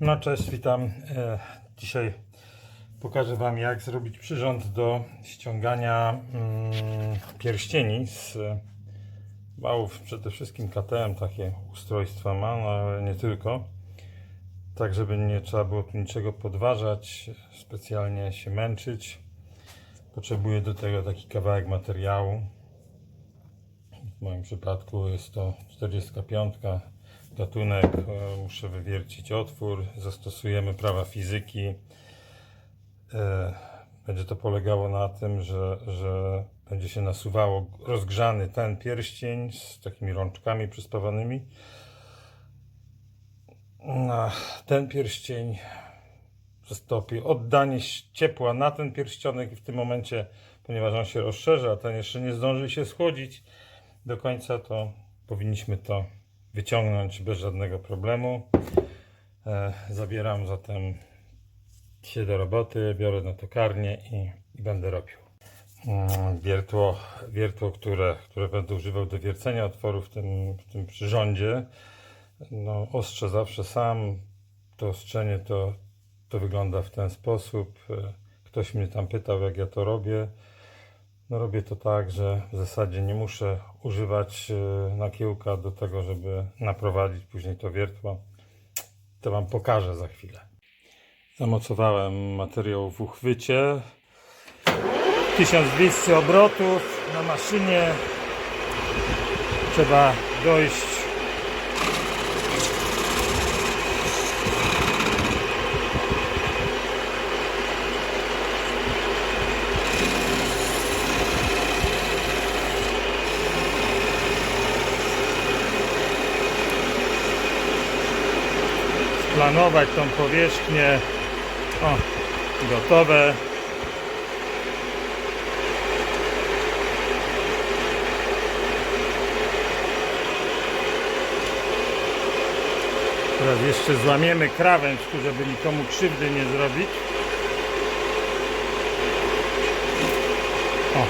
No cześć, witam. E, Dzisiaj pokażę Wam jak zrobić przyrząd do ściągania mm, pierścieni z wałów. Przede wszystkim KTM takie ustrojstwa ma, no ale nie tylko. Tak, żeby nie trzeba było tu niczego podważać, specjalnie się męczyć. Potrzebuję do tego taki kawałek materiału. W moim przypadku jest to 45 gatunek. E, Muszę wywiercić otwór. Zastosujemy prawa fizyki. E, Będzie to polegało na tym, że, że będzie się nasuwało rozgrzany ten pierścień z takimi rączkami przyspawanymi na ten pierścień zastąpi oddanie ciepła na ten pierścionek i w tym momencie, ponieważ on się rozszerza, a ten jeszcze nie zdąży się schłodzić do końca, to powinniśmy to wyciągnąć bez żadnego problemu. E, zabieram zatem się do roboty, biorę na tokarnię i, i będę robił. Mm, Wiertło, wiertło które, które będę używał do wiercenia otworu w tym, w tym przyrządzie, no, ostrzę zawsze sam. To ostrzenie to, to wygląda w ten sposób. E, Ktoś mnie tam pytał, jak ja to robię. No, robię to tak, że w zasadzie nie muszę używać e, nakiełka do tego, żeby naprowadzić później to wiertło. To Wam pokażę za chwilę. Zamocowałem materiał w uchwycie. 1200 obrotów na maszynie. Trzeba dojść planować tą powierzchnię. O, gotowe. Teraz jeszcze złamiemy krawędź żeby nikomu krzywdy nie zrobić. O,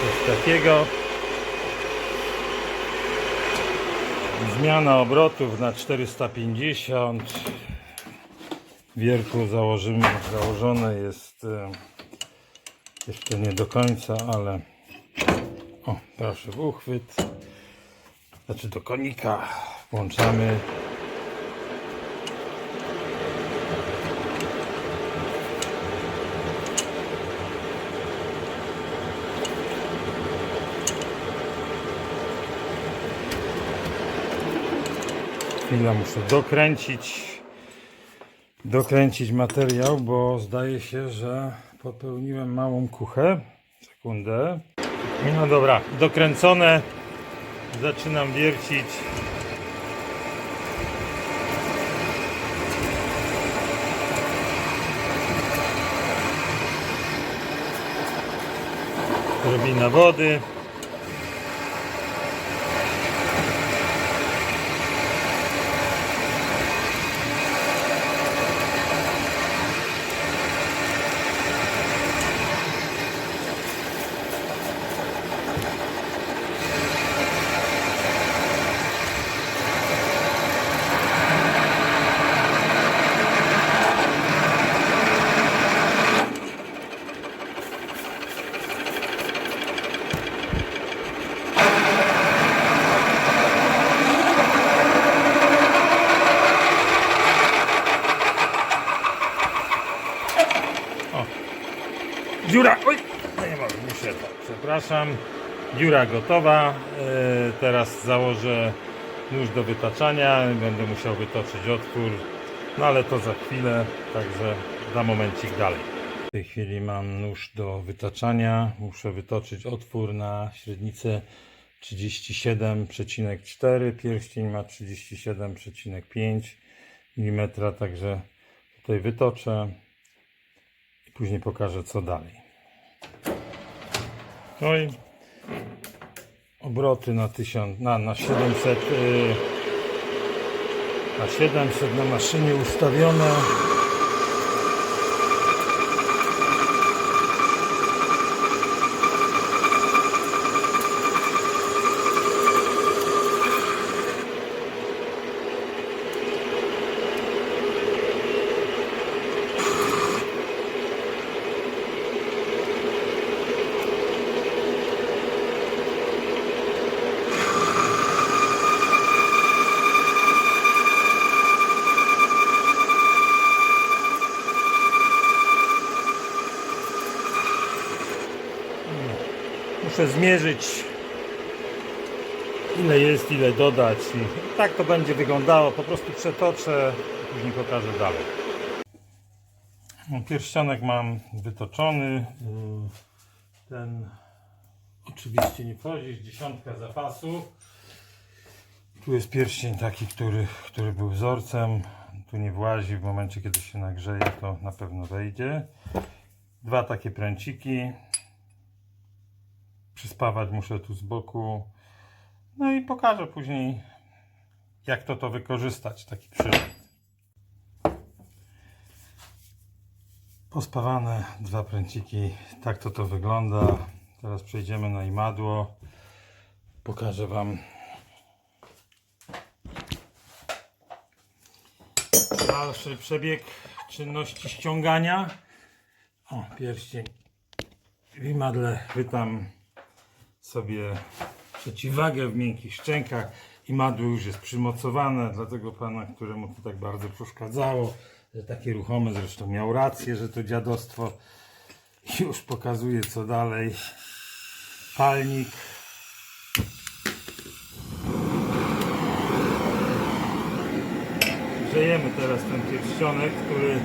coś takiego. Zmiana obrotów na 450. Wiertło założymy, założone jest e, jeszcze nie do końca, ale o, proszę w uchwyt. Znaczy do konika włączamy. Chwila, muszę dokręcić dokręcić materiał, bo zdaje się, że popełniłem małą kuchę. Sekundę. No dobra, dokręcone. Zaczynam wiercić. Drobina wody. Dziura! Oj! No nie mogę, muszę to. Przepraszam. Dziura gotowa. E, teraz założę nóż do wytaczania. Będę musiał wytoczyć otwór. No ale to za chwilę, także za momencik dalej. W tej chwili mam nóż do wytaczania. Muszę wytoczyć otwór na średnicę 37,4. Pierścień ma 37,5 mm, także tutaj wytoczę i później pokażę co dalej. No i obroty na 1000, na, na 700 yy, na 700 na maszynie ustawione. Muszę zmierzyć ile jest, ile dodać i tak to będzie wyglądało. Po prostu przetoczę, później pokażę dalej. No, Pierścionek mam wytoczony. Yy, Ten oczywiście nie wchodzi, dziesiątka zapasu. Tu jest pierścień taki, który, który był wzorcem. Tu nie włazi. W momencie, kiedy się nagrzeje, to na pewno wejdzie. Dwa takie pręciki. Przyspawać muszę tu z boku. No i pokażę później, jak to to wykorzystać, taki przyrząd. Pospawane dwa pręciki, tak to to wygląda. Teraz przejdziemy na imadło. Pokażę Wam dalszy przebieg czynności ściągania. O, pierścień w imadle chwytam sobie przeciwwagę w miękkich szczękach. Imadło już jest przymocowane, dlatego pana, któremu to tak bardzo przeszkadzało, że takie ruchome, zresztą miał rację, że to dziadostwo już pokazuje co dalej. Palnik. Grzejemy teraz ten pierścionek, który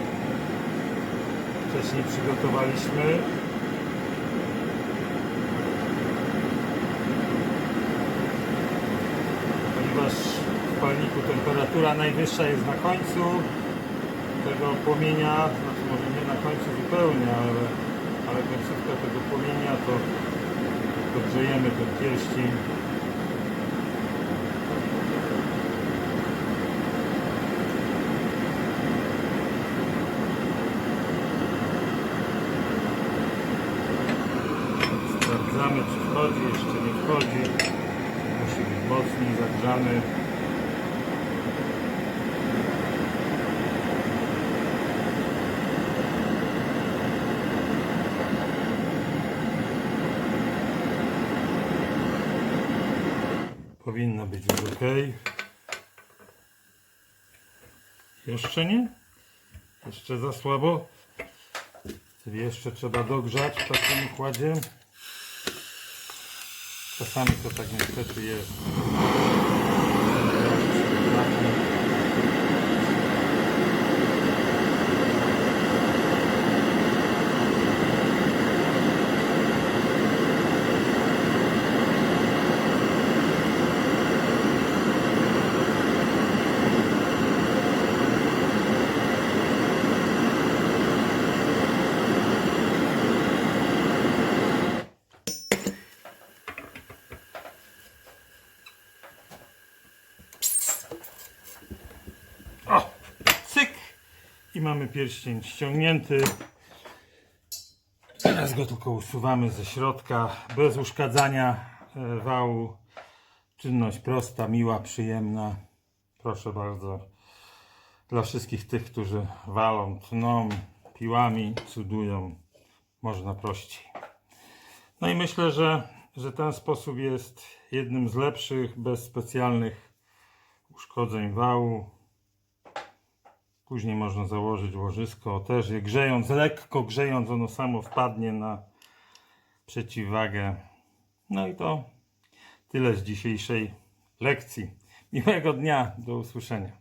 wcześniej przygotowaliśmy. ponieważ w palniku temperatura najwyższa jest na końcu tego płomienia, znaczy może nie na końcu zupełnie, ale, ale końcówka tego płomienia to podgrzejemy ten pierścień. Sprawdzamy czy wchodzi, jeszcze nie wchodzi. Musi być mocniej zagrzany. Powinno być już ok. Jeszcze nie? Jeszcze za słabo? Czyli jeszcze trzeba dogrzać w takim układzie. Czasami to tak niestety jest. O! Cyk! Mamy pierścień ściągnięty. Teraz go tylko usuwamy ze środka, bez uszkadzania e, wału. Czynność prosta, miła, przyjemna. Proszę bardzo. Dla wszystkich tych, którzy walą, tną, piłami, cudują, można prościej. No i myślę, że, że ten sposób jest jednym z lepszych, bez specjalnych uszkodzeń wału. Później można założyć łożysko, też je grzejąc, lekko grzejąc, ono samo wpadnie na przeciwwagę. No i to tyle z dzisiejszej lekcji. Miłego dnia, do usłyszenia.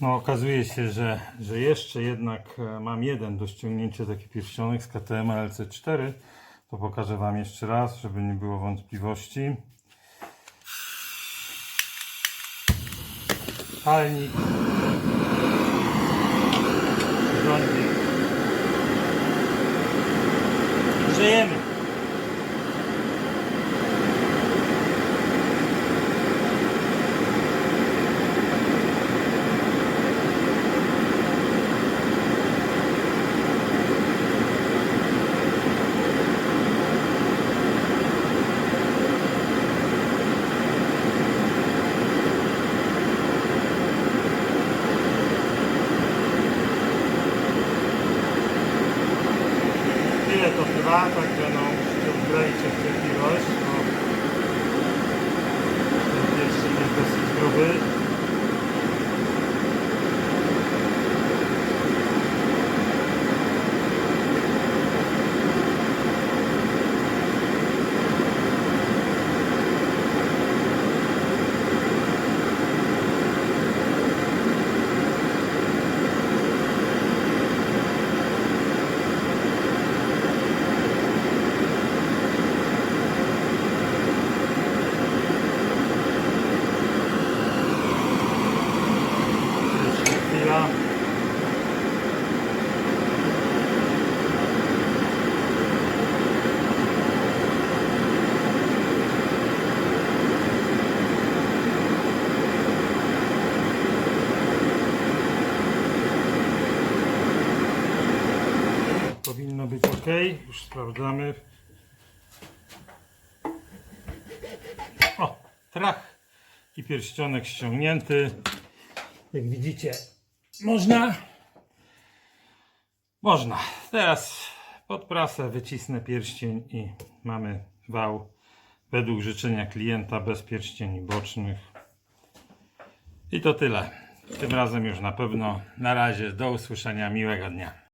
No okazuje się, że, że jeszcze jednak e, mam jeden do ściągnięcia taki pierścionek z KTM LC4. To pokażę Wam jeszcze raz, żeby nie było wątpliwości. Palnik. Żyjemy. Także no w cierpliwość, bo ten pierwszy jest dosyć gruby. Ok, sprawdzamy. O, trach i pierścionek ściągnięty. Jak widzicie, można. Można. Teraz pod prasę wycisnę pierścień i mamy wał według życzenia klienta bez pierścieni bocznych. I to tyle. Tym razem już na pewno. Na razie, do usłyszenia, miłego dnia.